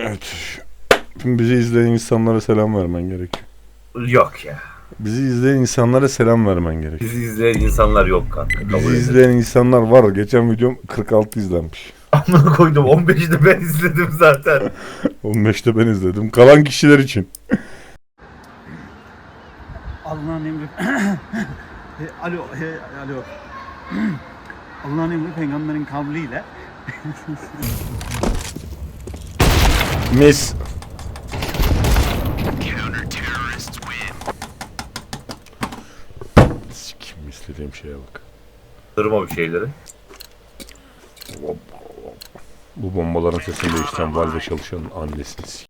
Evet. Şimdi bizi izleyen insanlara selam vermen gerekiyor. Yok ya. Bizi izleyen insanlara selam vermen gerekiyor. Bizi izleyen insanlar yok kanka. Kabul Bizi ederim. izleyen insanlar var. Geçen videom 46 izlenmiş. Amına koydum 15'te ben izledim zaten. 15'te ben izledim. Kalan kişiler için. Allah'ın emri... E, alo, e, alo. Allah'ın emri peygamberin kavliyle Mis. Sikim istediğim şeye bak. Durma bir şeyleri. Bu bombaların sesini değiştiren Valve çalışanın annesini sik.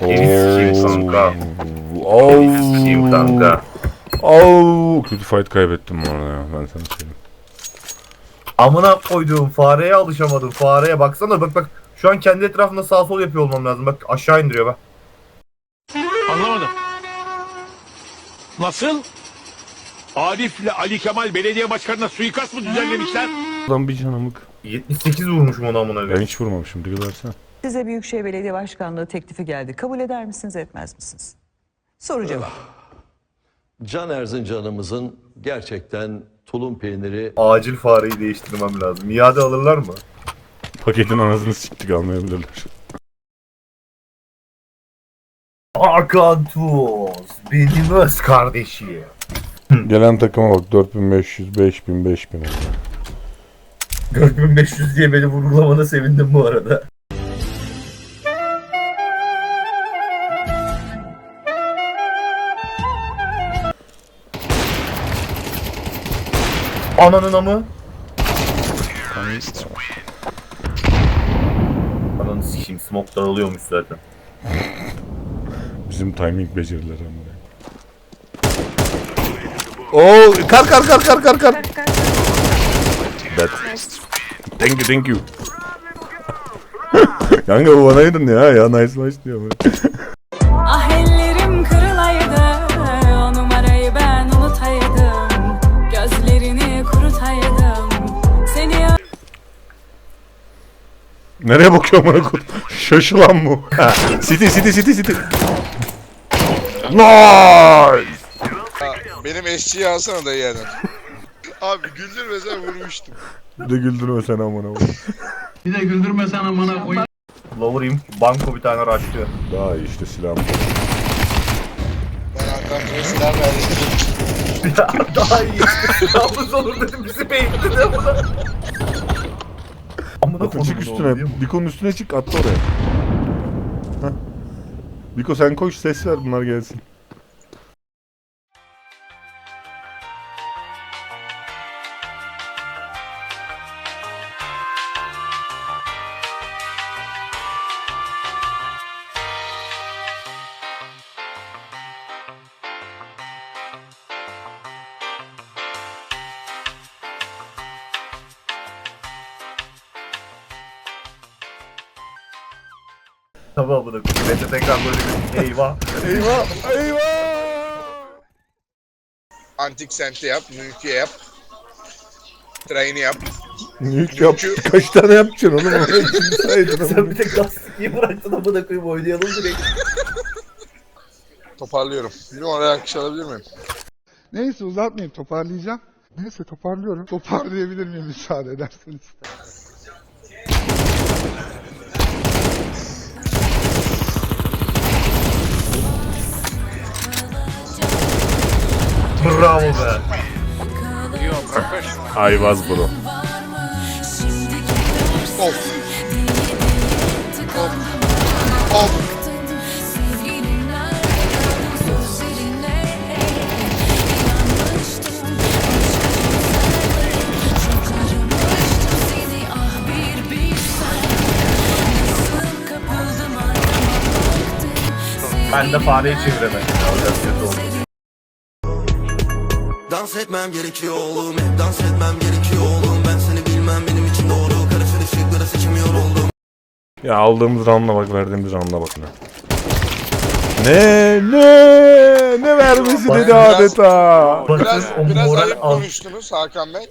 Evi sikeyim kanka. Oo. Sikeyim kanka. Oo. Kötü fight kaybettim bu arada ya. Ben sana söyleyeyim. Amına koyduğum fareye alışamadım. Fareye baksana bak bak. Şu an kendi etrafında sağ sol yapıyor olmam lazım. Bak aşağı indiriyor bak. Anlamadım. Nasıl? Arif'le Ali Kemal belediye başkanına suikast mı düzenlemişler? Adam bir canımık. 78 vurmuşum ona amına Ben koyayım. hiç vurmamışım. Dikkat etsene. Size Büyükşehir Belediye Başkanlığı teklifi geldi. Kabul eder misiniz, etmez misiniz? Soru cevap. Can Erzincan'ımızın gerçekten tulum peyniri Acil fareyi değiştirmem lazım. İade alırlar mı? Paketin anasını siktik almayabilirler. Hakan Tuz. Benim öz kardeşim. Gelen takıma bak 4500, 5000, 5000 oldu. 4500 diye beni vurgulamana sevindim bu arada. Ananın amı. Ananı sikeyim smoke'dan alıyormuş zaten. Bizim timing becerileri ama. Oo, kar kar kar kar kar kar. That. Thank you, thank you. Kanka bu banaydın ya ya nice nice diyor. Ah Nereye bakıyor bana kurt? Şaşılan bu. Ha, City city city city. Nice. Benim SG'yi alsana da yani. Abi güldürmesen vurmuştum. Bir de güldürme sen amına koyayım. Lower im banko bir tane rushlıyor. Daha iyi işte silahım. Ben arkamda silah verdim. Daha iyi silahımız olur dedim bizi bekledi amına. Amına üstüne. Biko'nun üstüne çık atla oraya. Heh. Biko sen koş ses ver bunlar gelsin. Tabii amına koyayım. Ben de tekrar böyle bir eyvah. Eyvah! Eyvah! Antik sente yap, mülkiye yap. Train'i yap. Yük yap. Kaç tane yapacaksın oğlum? Oraya şimdi saydın Sen ama. bir tek lastikliği bıraktın amına koyayım oynayalım direkt. Toparlıyorum. Bir oraya alkış alabilir miyim? Neyse uzatmayayım toparlayacağım. Neyse toparlıyorum. Toparlayabilir miyim müsaade ederseniz? Bravo be. I was bro. Of. Of. Of. Ben de fareyi çeviremedim. Biraz kötü oldu. Dans etmem gerekiyor oğlum hep dans etmem gerekiyor oğlum Ben seni bilmem benim için doğru Karışır ışıkları seçemiyor oldum Ya aldığımız round'a bak verdiğimiz round'a bak ne. Ne ne ne vermesi dedi Biraz- adeta. Bakın Biraz, biraz ayıp konuştunuz Hakan Bey.